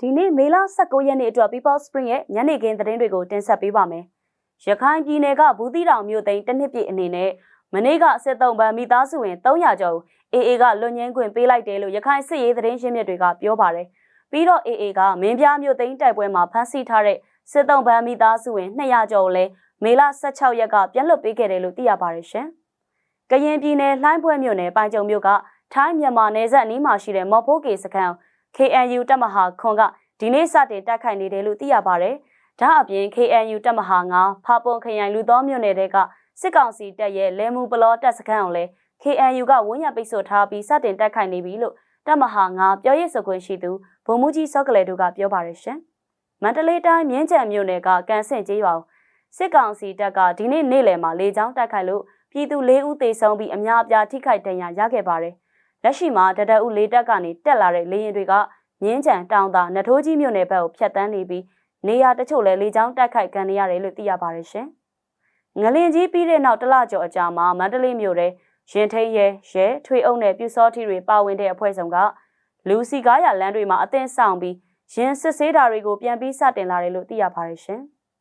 ဒီနေ့မေလ19ရက်နေ့အတွက် People Spring ရဲ့ညနေခင်းသတင်းတွေကိုတင်ဆက်ပေးပါမယ်။ရခိုင်ပြည်နယ်ကဘူးသီးတောင်မြို့သိမ်းတစ်နှစ်ပြည့်အနေနဲ့မနေ့ကစစ်တုံးပန်းမိသားစုဝင်300ကျော် AA ကလွန်ငင်းခွင့်ပေးလိုက်တယ်လို့ရခိုင်စစ်ရေးသတင်းရှင်းမြစ်တွေကပြောပါတယ်။ပြီးတော့ AA ကမင်းပြားမြို့သိမ်းတိုက်ပွဲမှာဖမ်းဆီးထားတဲ့စစ်တုံးပန်းမိသားစုဝင်200ကျော်ကိုလည်းမေလ16ရက်ကပြန်လွတ်ပေးခဲ့တယ်လို့သိရပါတယ်ရှင်။ကရင်ပြည်နယ်လှိုင်းပွဲမြို့နယ်ပိုင်ကြုံမြို့ကထိုင်းမြန်မာနယ်စပ်အနီးမှာရှိတဲ့မော်ဖိုးကေစခန်း KNU တပ်မဟာခွန်ကဒီနေ့စတင်တက်ခိုင်နေတယ်လို့သိရပါတယ်။ဒါအပြင် KNU တပ်မဟာ9ဖာပွန်ခရိုင်လူသောမြို့နယ်တဲကစစ်ကောင်စီတပ်ရဲ့လဲမှုပလောတပ်စခန်းကိုလည်း KNU ကဝန်းရပိတ်ဆို့ထားပြီးစတင်တက်ခိုင်နေပြီလို့တပ်မဟာ9ပြောရေးဆိုခွင့်ရှိသူဗိုလ်မှူးကြီးစောကလေးတို့ကပြောပါတယ်ရှင်။မန္တလေးတိုင်းမြင်းကြံမြို့နယ်ကကန်ဆင့်ကျေးရွာစစ်ကောင်စီတပ်ကဒီနေ့နေ့လယ်မှာလေကြောင်းတိုက်ခိုက်လို့ပြည်သူ၄ဦးသေဆုံးပြီးအများအပြားထိခိုက်ဒဏ်ရာရခဲ့ပါတယ်။ လက်ရှိမှာတဒအုပ်လေးတပ်ကနေတက်လာတဲ့လေရင်တွေကမြင်းကြံတောင်သာနထိုးကြီးမြို့နယ်ဘက်ကိုဖျက်တမ်းနေပြီးနေရာတချို့လည်းလေကြောင်းတိုက်ခိုက်ခံနေရတယ်လို့သိရပါတယ်ရှင်။ငလင်ကြီးပြီးတဲ့နောက်တလကျော်အကြာမှာမန္တလေးမြို့ထဲရင်ထိန်ရဲရဲထွေအုပ်နဲ့ပြူစောထီတွေပါဝင်တဲ့အဖွဲ့ဆောင်ကလူစီကားရလမ်းတွေမှာအသင်းဆောင်ပြီးရင်စစ်ဆေးတာတွေကိုပြန်ပြီးစတင်လာတယ်လို့သိရပါတယ်ရှင်။